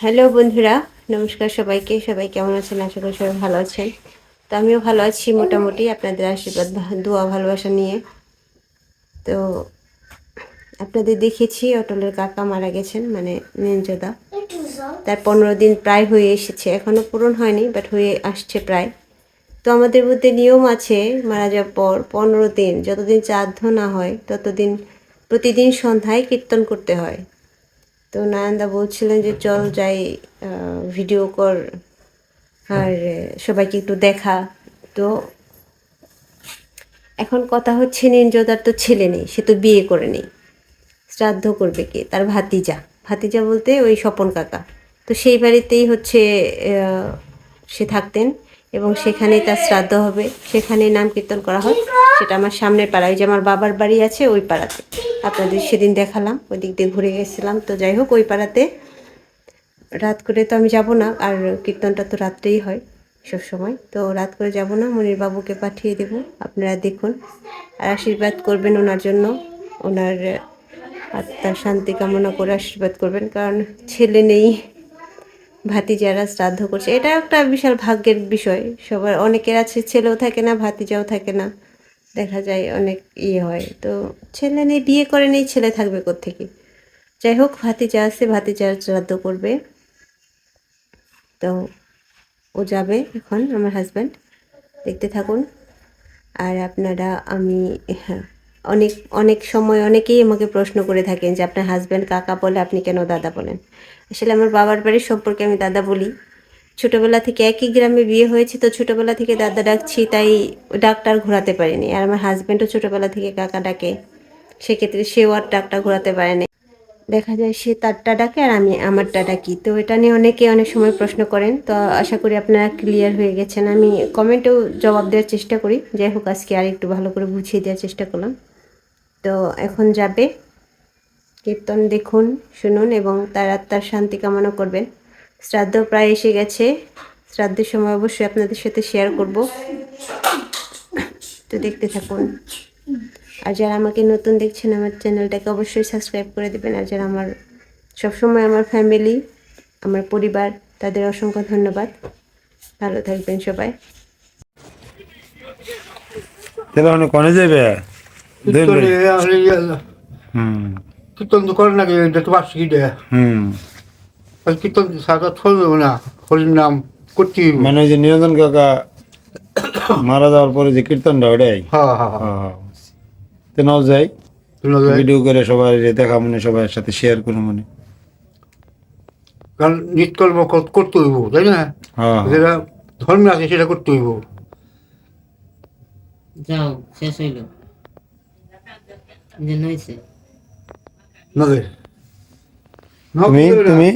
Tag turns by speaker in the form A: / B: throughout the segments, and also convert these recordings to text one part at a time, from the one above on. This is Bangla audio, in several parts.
A: হ্যালো বন্ধুরা, নমস্কার সবাইকে। সবাই কেমন আছেন? আশা করি সবাই ভালো আছেন। তো আমিও ভালো আছি মোটামুটি, আপনাদের আশীর্বাদ, দোয়া, ভালোবাসা নিয়ে। তো আপনাদের দেখেছি, অটলের কাকা মারা গেছেন মানে নিঞ্জদা তার পনেরো দিন প্রায় হয়ে এসেছে। এখনও পূরণ হয়নি বাট হয়ে আসছে প্রায়। তো আমাদের মধ্যে নিয়ম আছে, মারা যাওয়ার পর পনেরো দিন, যতদিন শ্রাদ্ধ না হয়, ততদিন প্রতিদিন সন্ধ্যায় কীর্তন করতে হয়। তো নারায়ণদা বলছিলেন যে, চল যাই ভিডিও কর, আর সবাইকে একটু দেখা। তো এখন কথা হচ্ছে নিঞ্জদার তো ছেলে নেই, সে তো বিয়ে করে নেই। শ্রাদ্ধ করবে কে? তার ভাতিজা। ভাতিজা বলতে ওই স্বপন কাকা। তো সেই বাড়িতেই হচ্ছে সে থাকতেন। এবং সেখানেই তার শ্রাদ্ধ হবে। সেখানেই নাম কীর্তন করা হয়। সেটা আমার সামনের পাড়া ওই যে আমার বাবার বাড়ি আছে, ওই পাড়াতে। আপনাদের সেদিন দেখালাম, ওই দিক দিয়ে ঘুরে গেছিলাম। তো যাই হোক, ওই পাড়াতে রাত করে তো আমি যাব না, আর কীর্তনটা তো রাত্রেই হয় সব সময়। তো রাত করে যাব না, মনির বাবুকে পাঠিয়ে দেব, আপনারা দেখুন। আর আশীর্বাদ করবেন ওনার জন্য, ওনার আত্মার শান্তি কামনা করে আশীর্বাদ করবেন, কারণ ছেলে নেই। ভাতিজারা শ্রাদ্ধ করছে। এটা একটা বিশাল ভাগ্যের বিষয়। সবার অনেকের আছে ছেলেও থাকে না ভাতিজাও থাকে না। দেখা যায় অনেক ইয়ে হয়। তো ছেলে নেই বিয়ে করে নেই ছেলে থাকবে কোত্থেকে? যাই হোক ভাতিজা আছে ভাতিজার শ্রাদ্ধ করবে। তো ও যাবে এখন আমার হাজব্যান্ড দেখতে থাকুন। আর আপনারা আমি হ্যাঁ, অনেক অনেক সময় অনেকেই আমাকে প্রশ্ন করে থাকেন যে আপনার হাজব্যান্ড কাকা বলে, আপনি কেন দাদা বলেন? আসলে আমার বাবার বাড়ির সম্পর্কে আমি দাদা বলি। ছোটবেলা থেকে একই গ্রামে বিয়ে হয়েছে, তো ছোটবেলা থেকে দাদা ডাকছি, তাই ডাকটার ঘোরাতে পারিনি। আর আমার হাজব্যান্ডও ছোটবেলা থেকে কাকা ডাকে, সেক্ষেত্রে সেও আর ডাকটা ঘোরাতে পারেনি দেখা যায় সে তারটা ডাকে আর আমি আমারটা ডাকি। তো এটা নিয়ে অনেকে অনেক সময় প্রশ্ন করেন। তো আশা করি আপনারা ক্লিয়ার হয়ে গেছেন। আমি কমেন্টেও জবাব দেওয়ার চেষ্টা করি। যাই হোক, আজকে আর একটু ভালো করে বুঝিয়ে দেওয়ার চেষ্টা করলাম। তো এখন যাবে। কীর্তন দেখুন, শুনুন এবং তার আত্মার শান্তি কামনা করবেন। শ্রাদ্ধ প্রায় এসে গেছে। শ্রাদ্ধের সময় অবশ্যই আপনাদের সাথে শেয়ার করব। তো দেখতে থাকুন। আর যারা আমাকে নতুন দেখছেন, আমার চ্যানেলটাকে অবশ্যই সাবস্ক্রাইব করে দেবেন। আর যারা আমার, সবসময় আমার ফ্যামিলি আমার পরিবার, তাদের অসংখ্য ধন্যবাদ। ভালো থাকবেন সবাই।
B: অনেক যাবে
C: কীর্তন তো করে নাকি এটা তো বার্ষিকী দেয়
B: হুম
C: কীর্তন সারা চলবে না হরির নাম করতে।
B: মানে যে নিরঞ্জন কাকা মারা যাওয়ার পরে যে কীর্তনটা ওটাই
C: হ্যাঁ হ্যাঁ হ্যাঁ
B: হ্যাঁ। তো নাও যাই। ভিডিও করে সবাই দেখা মনে সবার সাথে শেয়ার করে মনে
C: কারণ কর- করতে হইব তাই না
B: হ্যাঁ
C: যেটা ধর্মে আছে সেটা করতে হইব
D: যাও শেষ হইল
B: তুমি- তুমি?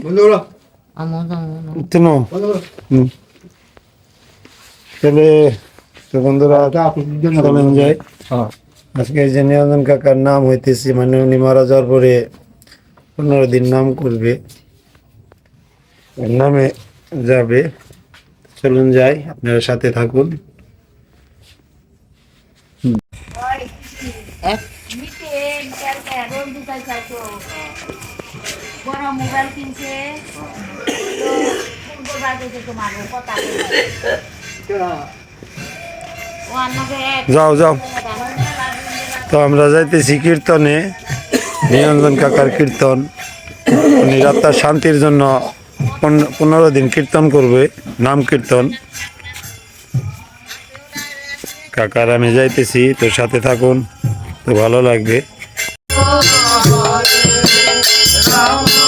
B: তাহলে তো বন্ধুরা চলেন যাই আজকে এই যে নিরঞ্জন কাকার নাম হইতেছে মানে উনি মারা যাওয়ার পরে পনেরো দিন নাম করবে নামে যাবে চলুন যাই আপনারা সাথে থাকুন যাও যাও। তো আমরা যাইতেছি কীর্তনে, নিরঞ্জন কাকার কীর্তন। উনি রাত্তার শান্তির জন্য পন- পনেরো দিন কীর্তন করবে, নাম কীর্তন। কাকার আমি যাইতেছি, তোর সাথে থাকুন, তো ভালো লাগবে।
E: salva.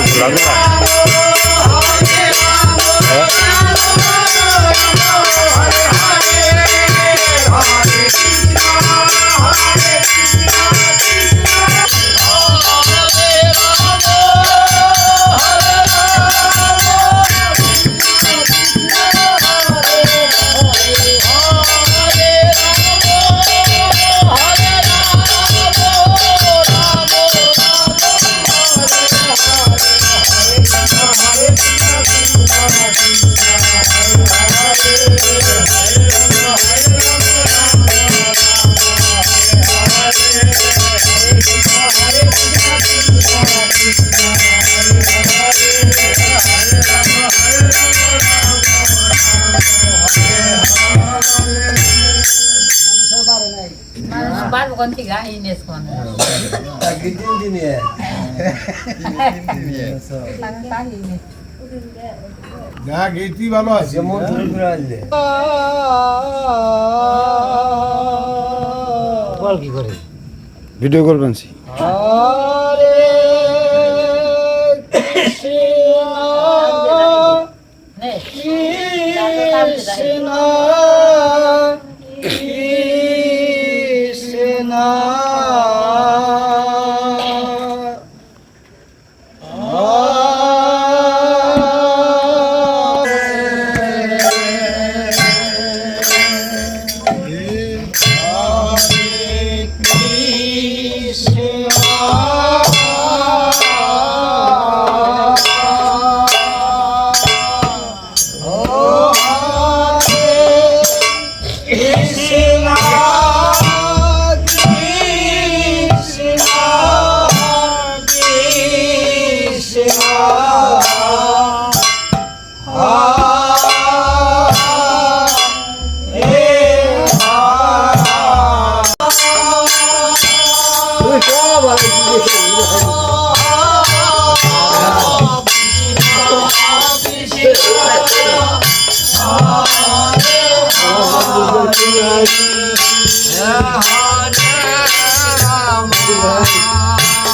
F: একটু ঘোরাঘোরা
D: Sekolah. Lagi ini.
G: না গেটি ভালো আছে
B: বল কি করে
F: ভিডিও করবেন সি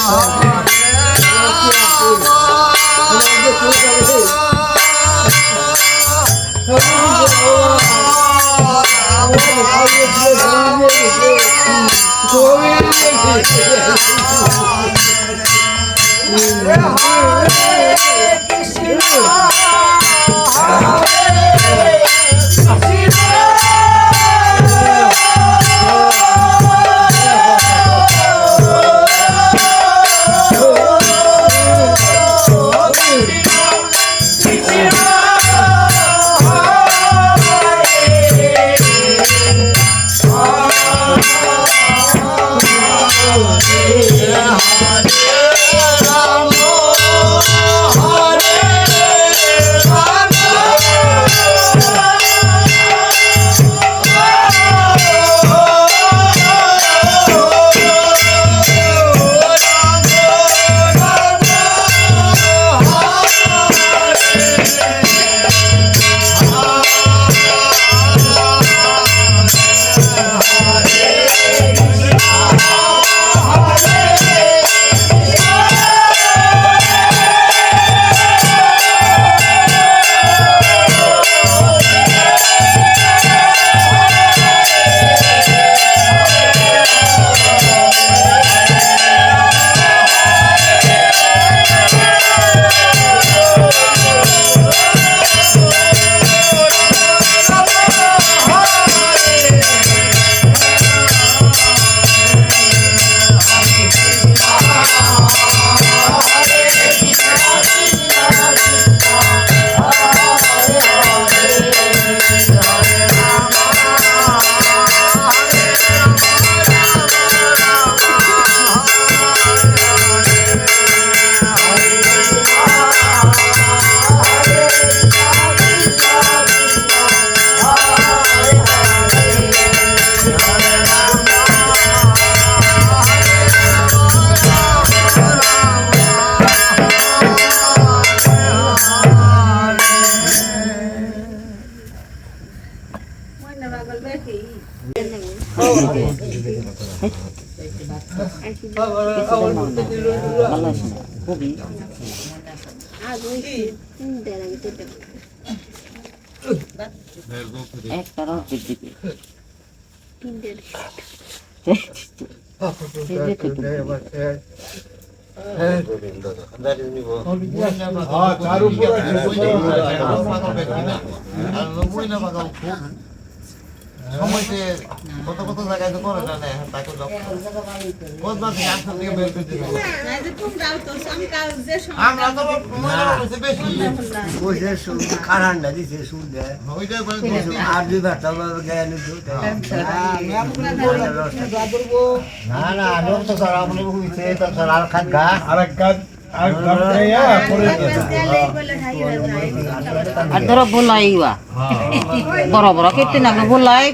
D: Hare Krishna, Hare हमारे কিছুদের নাম ভালো আছে।
G: হ্যাঁ, হ্যাঁ। না খুবই একটা রকেট দিবে চার উপর
H: সময়তে কত কত জায়গায় তো করে না না তাকে কত মাস আসল থেকে বের করতে হবে আমরা তো মনে করছি বেশি
I: বসে কারান্ডা দিছে সুদ দেয়
H: ওইটা মানে
I: আর দুই বারটা জ্ঞান
H: না না লোক তো স্যার আপনি হইছে তো স্যার আর খান গা
G: আরেক কাজ পরে
D: আর ধরো বলাই ইয়া বড় বড় কীর্তি না বলাই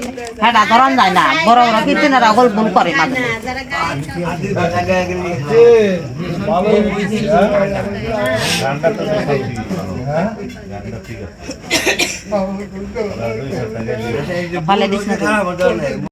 D: হেডা ধরান যায় না। বড় বড় কীর্তি না রাগল ভুল করে মাঝে ভালো দিস না তো।